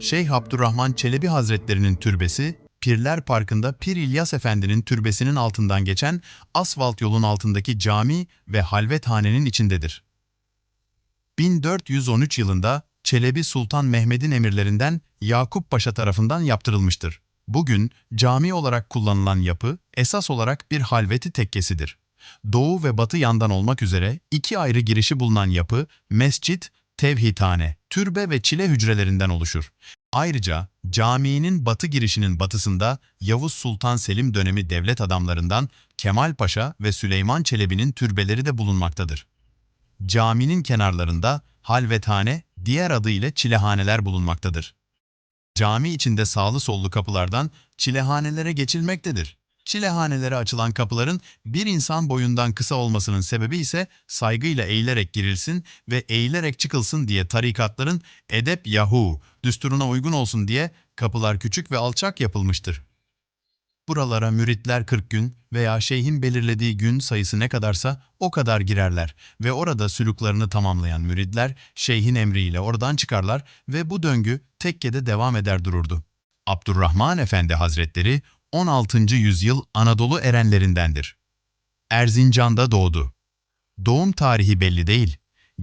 Şeyh Abdurrahman Çelebi Hazretlerinin türbesi, Pirler Parkı'nda Pir İlyas Efendi'nin türbesinin altından geçen asfalt yolun altındaki cami ve halvethanenin içindedir. 1413 yılında Çelebi Sultan Mehmet'in emirlerinden Yakup Paşa tarafından yaptırılmıştır. Bugün cami olarak kullanılan yapı esas olarak bir halveti tekkesidir. Doğu ve batı yandan olmak üzere iki ayrı girişi bulunan yapı mescit, tevhidhane, türbe ve çile hücrelerinden oluşur. Ayrıca caminin batı girişinin batısında Yavuz Sultan Selim dönemi devlet adamlarından Kemal Paşa ve Süleyman Çelebi'nin türbeleri de bulunmaktadır. Caminin kenarlarında halvethane, diğer adıyla çilehaneler bulunmaktadır. Cami içinde sağlı sollu kapılardan çilehanelere geçilmektedir. Çilehanelere açılan kapıların bir insan boyundan kısa olmasının sebebi ise saygıyla eğilerek girilsin ve eğilerek çıkılsın diye tarikatların edep yahu düsturuna uygun olsun diye kapılar küçük ve alçak yapılmıştır. Buralara müritler 40 gün veya şeyhin belirlediği gün sayısı ne kadarsa o kadar girerler ve orada sülüklerini tamamlayan müridler şeyhin emriyle oradan çıkarlar ve bu döngü tekkede devam eder dururdu. Abdurrahman Efendi Hazretleri 16. yüzyıl Anadolu erenlerindendir. Erzincan'da doğdu. Doğum tarihi belli değil.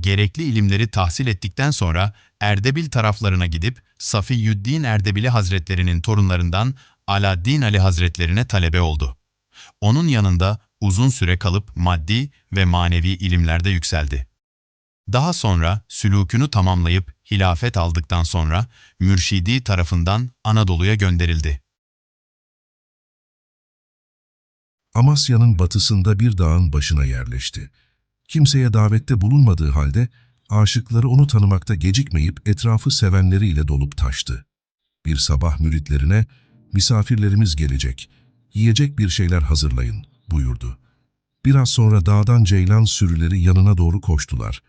Gerekli ilimleri tahsil ettikten sonra Erdebil taraflarına gidip Safiyüddin Erdebili Hazretlerinin torunlarından Aladdin Ali Hazretlerine talebe oldu. Onun yanında uzun süre kalıp maddi ve manevi ilimlerde yükseldi. Daha sonra sülûkünü tamamlayıp hilafet aldıktan sonra Mürşidi tarafından Anadolu'ya gönderildi. Amasya'nın batısında bir dağın başına yerleşti. Kimseye davette bulunmadığı halde aşıkları onu tanımakta gecikmeyip etrafı sevenleriyle dolup taştı. Bir sabah müritlerine misafirlerimiz gelecek, yiyecek bir şeyler hazırlayın buyurdu. Biraz sonra dağdan ceylan sürüleri yanına doğru koştular.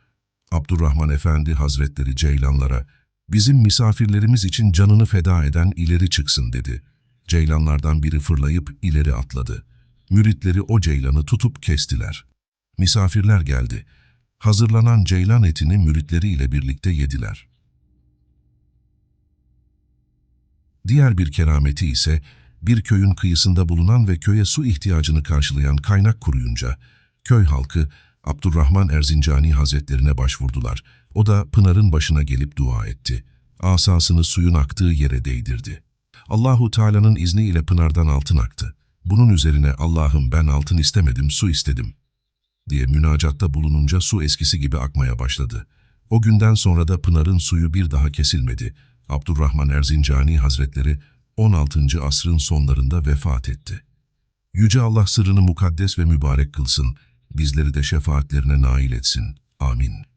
Abdurrahman Efendi Hazretleri ceylanlara, bizim misafirlerimiz için canını feda eden ileri çıksın dedi. Ceylanlardan biri fırlayıp ileri atladı. Müritleri o ceylanı tutup kestiler. Misafirler geldi. Hazırlanan ceylan etini müritleriyle birlikte yediler. Diğer bir kerameti ise bir köyün kıyısında bulunan ve köye su ihtiyacını karşılayan kaynak kuruyunca köy halkı Abdurrahman Erzincani Hazretlerine başvurdular. O da Pınar'ın başına gelip dua etti. Asasını suyun aktığı yere değdirdi. Allahu Teala'nın izniyle Pınar'dan altın aktı. Bunun üzerine Allah'ım ben altın istemedim, su istedim diye münacatta bulununca su eskisi gibi akmaya başladı. O günden sonra da Pınar'ın suyu bir daha kesilmedi. Abdurrahman Erzincani Hazretleri 16. asrın sonlarında vefat etti. Yüce Allah sırrını mukaddes ve mübarek kılsın, bizleri de şefaatlerine nail etsin. Amin.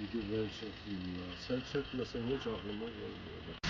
Bir de ben çekeyim ya. Sen çekmesen hiç aklıma gelmiyor.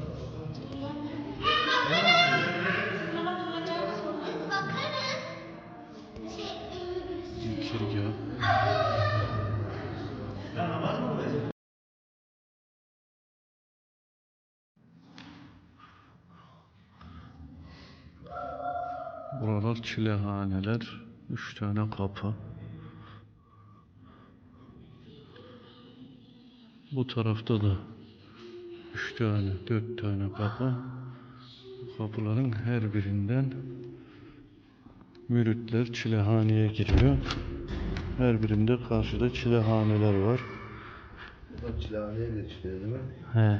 Şilahane. Zikirgah. Buralar çilehaneler. Üç tane kapı. Bu tarafta da üç tane, dört tane kapı. Kapıların her birinden müritler çilehaneye giriyor. Her birinde karşıda çilehaneler var. Çilehaneye geçiyor değil mi? He.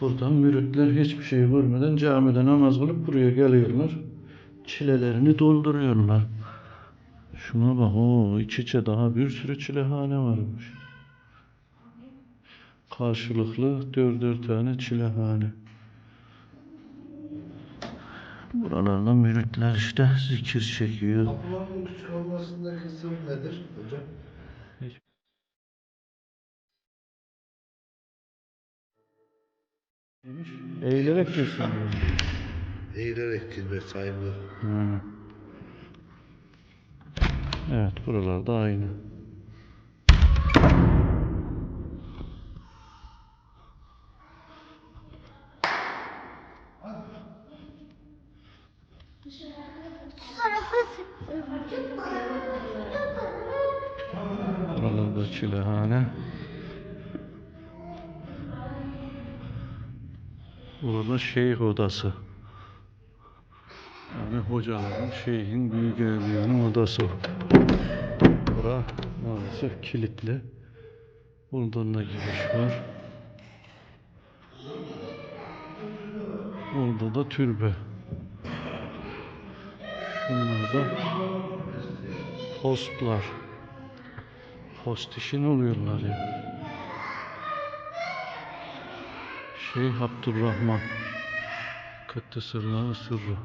Buradan müritler hiçbir şey görmeden camide namaz kılıp buraya geliyorlar. Çilelerini dolduruyorlar. Şuna bak o iç içe daha bir sürü çilehane varmış. Karşılıklı dörder tane çilehane. Buralarda müritler işte zikir çekiyor. Kapıların küçük olmasındaki sır nedir hocam? Eğilerek girsin Eğilerek girme saygı. Hı. Evet buralarda aynı. Buralarda çilehane. Burada şeyh odası. Yani hocaların, şeyhin, büyük evliyanın odası. Bura maalesef kilitli. Buradan da giriş var. Burada da türbe. Şunlar da hostlar. Host işin oluyorlar ya. Şeyh Abdurrahman. Kıttı sırrına sırrı.